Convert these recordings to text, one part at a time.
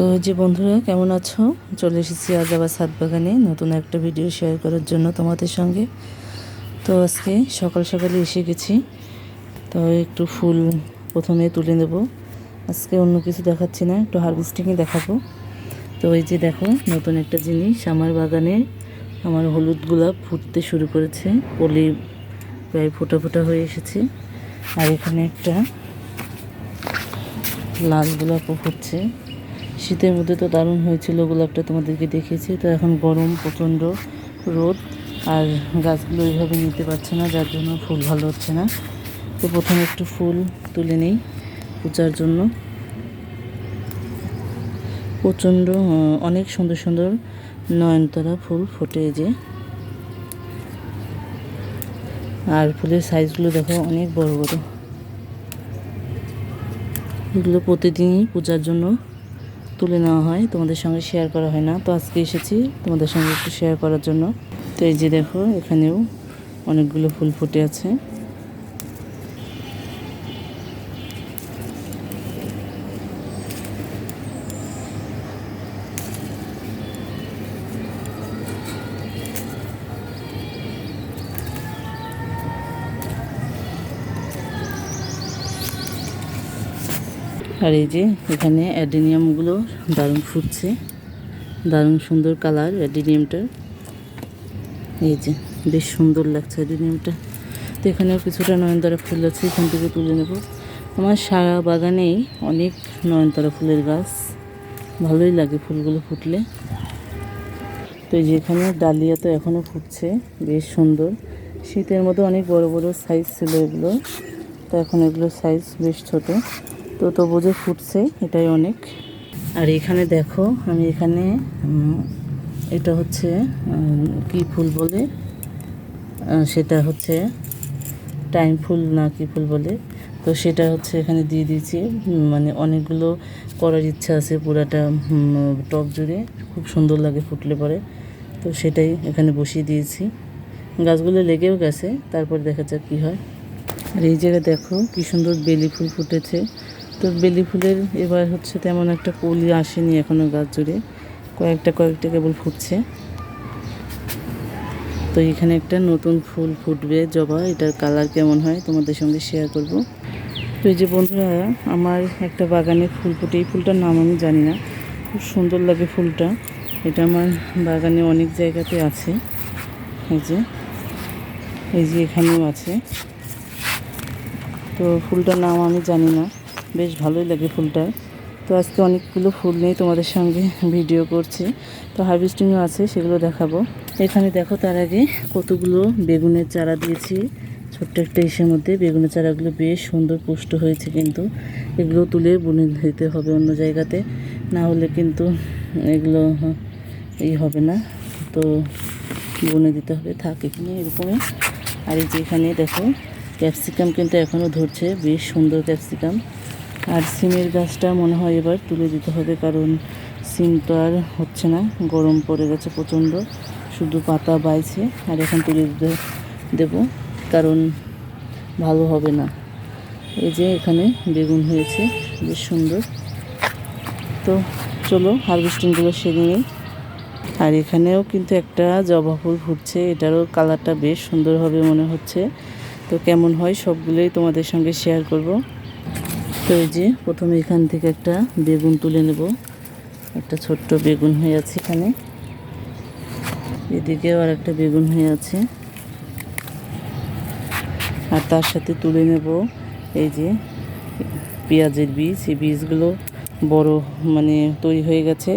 তো যে বন্ধুরা, কেমন আছো? চলে এসেছি আজ আবার ছাদ বাগানে নতুন একটা ভিডিও শেয়ার করার জন্য তোমাদের সঙ্গে। তো আজকে সকাল সকালে এসে গেছি, তো একটু ফুল প্রথমে তুলে নেব। আজকে অন্য কিছু দেখাচ্ছি না, একটু হারভেস্টিংয়ে দেখাবো। তো এই যে দেখো, নতুন একটা জিনিস, আমার বাগানে আমার হলুদ গোলাপ ফুটতে শুরু করেছে কলি প্রায় ফোটা ফোটা হয়ে এসেছে। আর এখানে একটা লাল গোলাপও ফুটছে। শীতের মধ্যে তো দারুণ হয়েছিল গোলাপটা তোমাদেরকে দেখেছি তো এখন গরম, প্রচণ্ড রোদ, আর গাছগুলো ওইভাবে নিতে পারছে না, যার জন্য ফুল ভালো হচ্ছে না। তো প্রথমে একটু ফুল তুলে নেই পূজার জন্য। প্রচণ্ড অনেক সুন্দর সুন্দর নয়নতারা ফুল ফোটে যে। আর ফুলের সাইজগুলো দেখো, অনেক বড় বড়। এগুলো প্রতিদিনই পূজার জন্য তুলে নেওয়া হয়, তোমাদের সঙ্গে শেয়ার করা হয় না। তো আজকে এসেছি তোমাদের সঙ্গে একটু শেয়ার করার জন্য। তো এই যে দেখো, এখানেও অনেকগুলো ফুল ফুটে আছে। আর এই যে এখানে অ্যাডেনিয়ামগুলো দারুণ ফুটছে। দারুণ সুন্দর কালার অ্যাডেনিয়ামটার। এই যে বেশ সুন্দর লাগছে অ্যাডেনিয়ামটা। তো এখানেও কিছুটা নয়নতারা ফুল আছে, এখান থেকে তুলে নেব। আমার সারা বাগানেই অনেক নয়নতারা ফুলের গাছ। ভালোই লাগে ফুলগুলো ফুটলে। তো এই যে এখানে ডালিয়া তো এখনও ফুটছে, বেশ সুন্দর। শীতের মতো অনেক বড় বড় সাইজ ছিল এগুলো। তো এখন এগুলো সাইজ বেশ ছোট। তো তবু যে ফুটছে, এটাই অনেক। আর এখানে দেখো, আমি এখানে এটা হচ্ছে কি ফুল বলে? সেটা হচ্ছে টাইম ফুল না কি ফুল বলে? তো সেটা হচ্ছে এখানে দিয়ে দিয়েছি মানে অনেকগুলো করার ইচ্ছা আছে পুরাটা টব জুড়ে। খুব সুন্দর লাগে ফুটলে পরে। তো সেটাই এখানে বসিয়ে দিয়েছি। গাছগুলো লেগেও গেছে, তারপর দেখা যাক কী হয়। আর এই জায়গায় দেখো, কি সুন্দর বেলি ফুল ফুটেছে। তো বেলি ফুলের এবার হচ্ছে তেমন একটা কলি আসেনি এখনও গাছ জুড়ে। কয়েকটা কয়েকটা কেবল ফুটছে। তো এখানে একটা নতুন ফুল ফুটবে জবা, এটার কালার কেমন হয় তোমাদের সঙ্গে শেয়ার করব। তো এই যে বন্ধুরা, আমার একটা বাগানে ফুল ফুটে, এই ফুলটার নাম আমি জানি না। খুব সুন্দর লাগে ফুলটা। এটা আমার বাগানে অনেক জায়গাতে আছে। এই যে এই যে এখানেও আছে। তো ফুলটার নাম আমি জানি না। বেশ ভালোই লাগে ফুলটা। তো আজকে অনেকগুলো ফুল নেই তোমাদের সঙ্গে ভিডিও করছি। তো হার্ভেস্টিংও আছে, সেগুলো দেখাবো। এখানে দেখো তার আগে কতগুলো বেগুনের চারা দিয়েছি। ছোট্ট একটা ইসের মধ্যে বেগুনের চারাগুলো বেশ সুন্দর পুষ্ট হয়েছে কিন্তু। এগুলো তুলে বুনে দিতে হবে অন্য জায়গাতে। না হলে কিন্তু এগুলো এই হবে না। তো বুনে দিতে হবে, থাক এখানে এরকমই। আর এই যে এখানে দেখো ক্যাপসিকাম কিন্তু এখনও ধরছে, বেশ সুন্দর ক্যাপসিকাম। আর সিমের গাছটা মনে হয় এবার তুলে দিতে হবে, কারণ সিম তো আর হচ্ছে না, গরম পড়ে গেছে প্রচণ্ড, শুধু পাতা বাইছে, আর এখন তুলে দিতে দেবো, কারণ ভালো হবে না। এই যে এখানে বেগুন হয়েছে, বেশ সুন্দর। তো চলো, হারভেস্টিংগুলো সেরে নিই। আর এখানেও কিন্তু একটা জবা ফুল ফুটছে, এটারও কালারটা বেশ সুন্দর হবে মনে হচ্ছে। তো কেমন হয় সবগুলোই তোমাদের সঙ্গে শেয়ার করব। তো এই যে প্রথমে এখান থেকে একটা বেগুন তুলে নেব। একটা ছোট্ট বেগুন হয়ে আছে এখানে। এদিকেও আর একটা বেগুন হয়ে আছে। আর তার সাথে তুলে নেব এই যে পেঁয়াজের বীজ। এই বীজগুলো বড় মানে তৈরি হয়ে গেছে।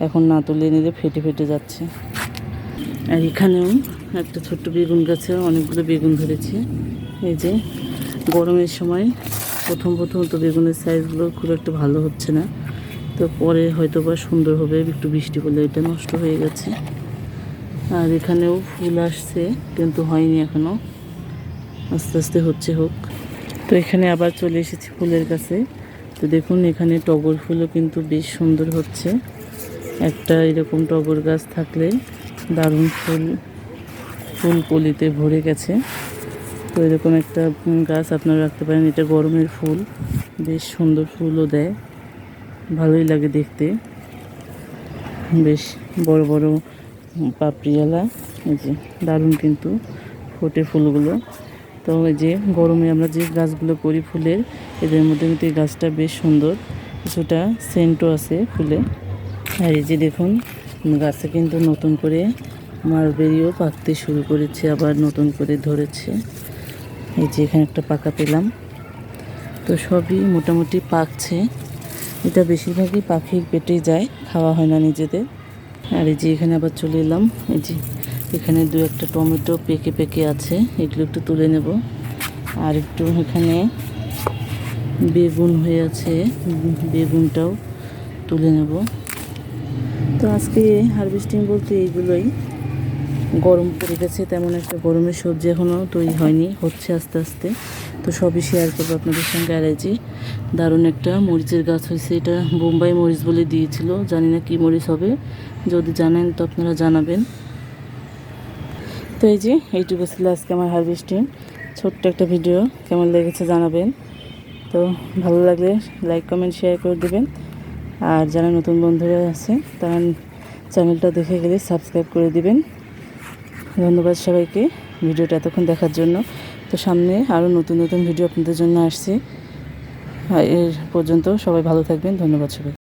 এখন না তুলে নিলে ফেটে ফেটে যাচ্ছে। আর এখানেও একটা ছোট্ট বেগুন গাছে অনেকগুলো বেগুন ধরেছে। এই যে গরমের সময় প্রথম প্রথম তো বেগুনের সাইজগুলো খুব একটা ভালো হচ্ছে না। তো পরে হয়তো বা সুন্দর হবে, একটু বৃষ্টি পড়লে এটা নষ্ট হয়ে গেছে। আর এখানেও ফুল আসছে, কিন্তু হয়নি এখনও আস্তে আস্তে হচ্ছে হোক। তো এখানে আবার চলে এসেছি ফুলের কাছে তো দেখুন, এখানে টগর ফুলও কিন্তু বেশ সুন্দর হচ্ছে। একটা এরকম টগর গাছ থাকলে দারুণ ফুল ফুল কলিতে ভরে গেছে। তো এরকম একটা গাছ আপনারা রাখতে পারেন। এটা গরমের ফুল, বেশ সুন্দর ফুলও দেয়। ভালোই লাগে দেখতে। বেশ বড় বড় পাপড়িওয়ালা, এই যে দারুণ কিন্তু ফোটে ফুলগুলো। তো এই যে গরমে আমরা যে গাছগুলো করি ফুলের, এদের মধ্যে কিন্তু এই গাছটা বেশ সুন্দর। কিছুটা সেন্টও আছে ফুলে। আর এই যে দেখুন, গাছে কিন্তু নতুন করে মালবেরিও পাকতে শুরু করেছে, আবার নতুন করে ধরেছে। এই যে এখানে একটা পাকা পেলাম। তো সবই মোটামুটি পাকছে। এটা বেশিরভাগই পাখির পেটে যায়, খাওয়া হয় না নিজেদের। আর এই যে এখানে আবার চলে এলাম। এই যে এখানে দু একটা টমেটো পেকে পেকে আছে, এগুলো একটু তুলে নেব। আর একটু এখানে বেগুন হয়ে আছে, বেগুনটাও তুলে নেব। তো আজকে হারভেস্টিং বলতে এইগুলোই। গরম পড়ে গেছে তেমন একটা গরমের সবজি এখনও তৈরি হয়নি, হচ্ছে আস্তে আস্তে। তো সবই শেয়ার করব আপনাদের সঙ্গে। যে দারুণ একটা মরিচের গাছ হয়েছে, এটা বোম্বাই মরিচ বলে দিয়েছিল, জানি না কী মরিচ হবে, যদি জানেন তো আপনারা জানাবেন। তো এই যে এইটুকু ছিল আজকে আমার হারভেস্টিং ছোট্ট একটা ভিডিও কেমন লেগেছে জানাবেন। তো ভালো লাগলে লাইক কমেন্ট শেয়ার করে দেবেন। আর যারা নতুন বন্ধুরা আছে, তারা চ্যানেলটা দেখে গেলে সাবস্ক্রাইব করে দিবেন। ধন্যবাদ সবাইকে ভিডিওটা এতক্ষণ দেখার জন্য। তো সামনে আরও নতুন নতুন ভিডিও আপনাদের জন্য আসছি। এর পর্যন্ত সবাই ভালো থাকবেন, ধন্যবাদ সবাই